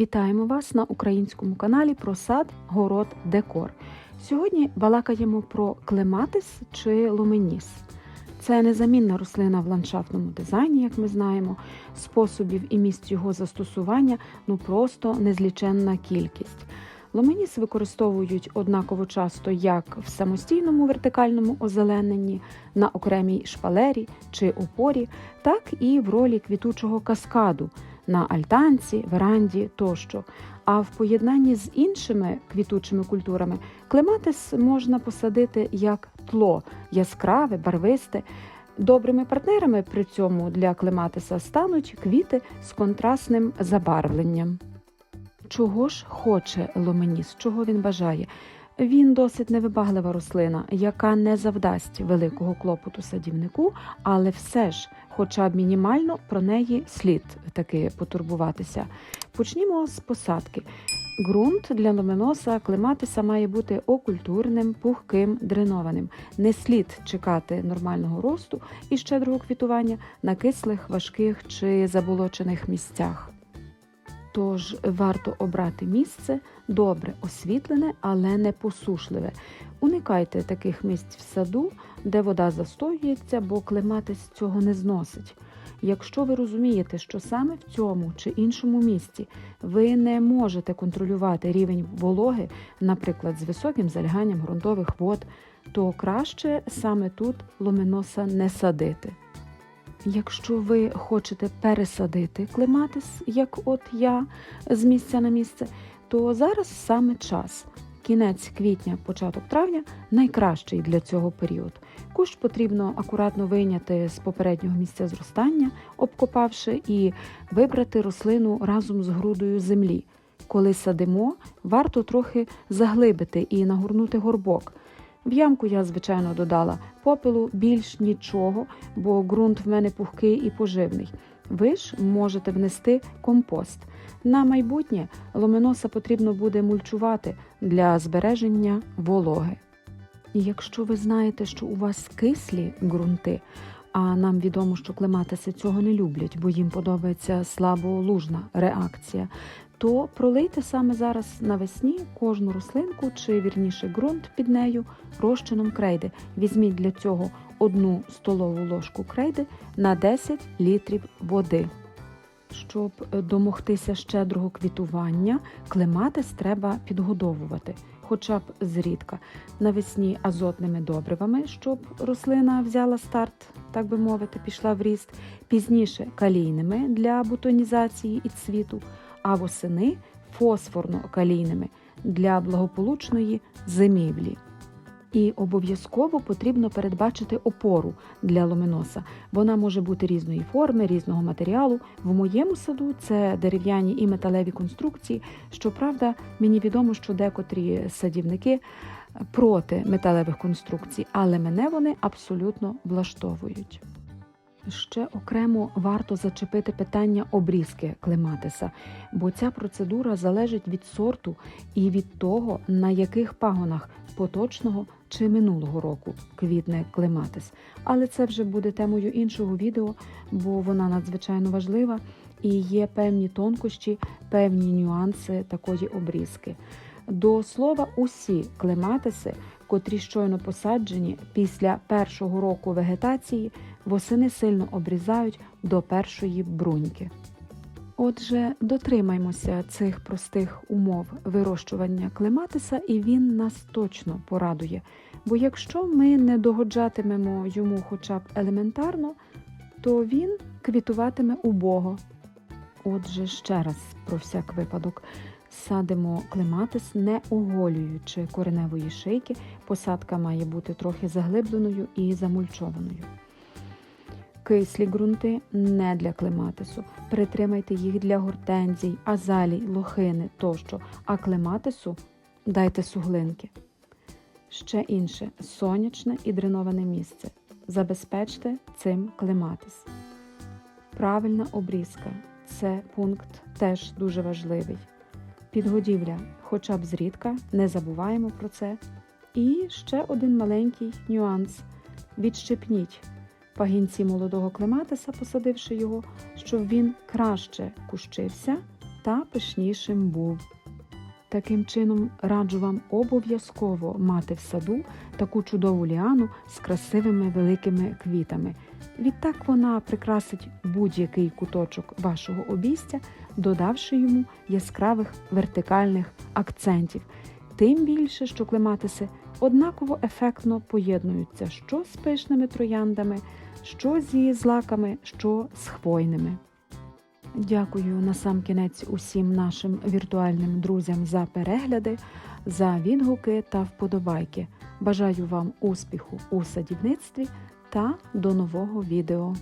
Вітаємо вас на українському каналі про сад, город, декор. Сьогодні балакаємо про клематис чи луменіс. Це незамінна рослина в ландшафтному дизайні, як ми знаємо. Способів і місць його застосування ну просто незліченна кількість. Ломеніс використовують однаково часто як в самостійному вертикальному озелененні, на окремій шпалері чи опорі, так і в ролі квітучого каскаду на альтанці, веранді тощо. А в поєднанні з іншими квітучими культурами клематис можна посадити як тло яскраве, барвисте. Добрими партнерами при цьому для клематиса стануть квіти з контрастним забарвленням. Чого ж хоче ломеніс, чого він бажає? Він досить невибаглива рослина, яка не завдасть великого клопоту садівнику, але все ж, хоча б мінімально, про неї слід таки потурбуватися. Почнімо з посадки. Ґрунт для номеноса клематиса має бути окультурним, пухким, дренованим. Не слід чекати нормального росту і щедрого квітування на кислих, важких чи заболочених місцях. Тож варто обрати місце добре освітлене, але не посушливе. Уникайте таких місць в саду, де вода застоюється, бо клематис цього не зносить. Якщо ви розумієте, що саме в цьому чи іншому місці ви не можете контролювати рівень вологи, наприклад, з високим заляганням ґрунтових вод, то краще саме тут ломеноса не садити. Якщо ви хочете пересадити клематис, як от я з місця на місце, то зараз саме час. Кінець квітня, початок травня найкращий для цього період. Кущ потрібно акуратно вийняти з попереднього місця зростання, обкопавши, і вибрати рослину разом з грудою землі. Коли садимо, варто трохи заглибити і нагорнути горбок. В ямку я, звичайно, додала попелу більш нічого, бо ґрунт в мене пухкий і поживний. Ви ж можете внести компост. На майбутнє ломеноса потрібно буде мульчувати для збереження вологи. Якщо ви знаєте, що у вас кислі ґрунти, а нам відомо, що клематиси цього не люблять, бо їм подобається слаболужна реакція, то пролийте саме зараз навесні кожну рослинку чи вірніше ґрунт під нею розчином крейди. Візьміть для цього одну столову ложку крейди на 10 літрів води. Щоб домогтися щедрого квітування, клематис треба підгодовувати, хоча б зрідка, навесні азотними добривами, щоб рослина взяла старт, так би мовити, пішла в ріст, пізніше калійними для бутонізації і цвіту, а восени фосфорно-калійними для благополучної зимівлі. І обов'язково потрібно передбачити опору для ломеноса. Вона може бути різної форми, різного матеріалу. В моєму саду це дерев'яні і металеві конструкції. Щоправда, мені відомо, що декотрі садівники проти металевих конструкцій, але мене вони абсолютно влаштовують. Ще окремо варто зачепити питання обрізки клематиса, бо ця процедура залежить від сорту і від того, на яких пагонах поточного чи минулого року квітне клематис. Але це вже буде темою іншого відео, бо вона надзвичайно важлива і є певні тонкощі, певні нюанси такої обрізки. До слова, усі клематиси, котрі щойно посаджені після першого року вегетації, восени сильно обрізають до першої бруньки. Отже, дотримаймося цих простих умов вирощування клематиса, і він нас точно порадує. Бо якщо ми не догоджатимемо йому хоча б елементарно, то він квітуватиме убого. Отже, ще раз про всяк випадок. Садимо клематис, не оголюючи кореневої шийки, посадка має бути трохи заглибленою і замульчованою. Кислі ґрунти не для клематису. Притримайте їх для гортензій, азалій, лохини тощо, а клематису дайте суглинки. Ще інше сонячне і дреноване місце. Забезпечте цим клематис. Правильна обрізка це пункт теж дуже важливий. Підгодівля, хоча б зрідка, не забуваємо про це. І ще один маленький нюанс: відщепніть пагінці молодого клематиса, посадивши його, щоб він краще кущився та пишнішим був. Таким чином, раджу вам обов'язково мати в саду таку чудову ліану з красивими великими квітами. Відтак вона прикрасить будь-який куточок вашого обійстя, додавши йому яскравих вертикальних акцентів. Тим більше, що клематиси однаково ефектно поєднуються що з пишними трояндами, що зі злаками, що з хвойними. Дякую насамкінець усім нашим віртуальним друзям за перегляди, за відгуки та вподобайки. Бажаю вам успіху у садівництві та до нового відео.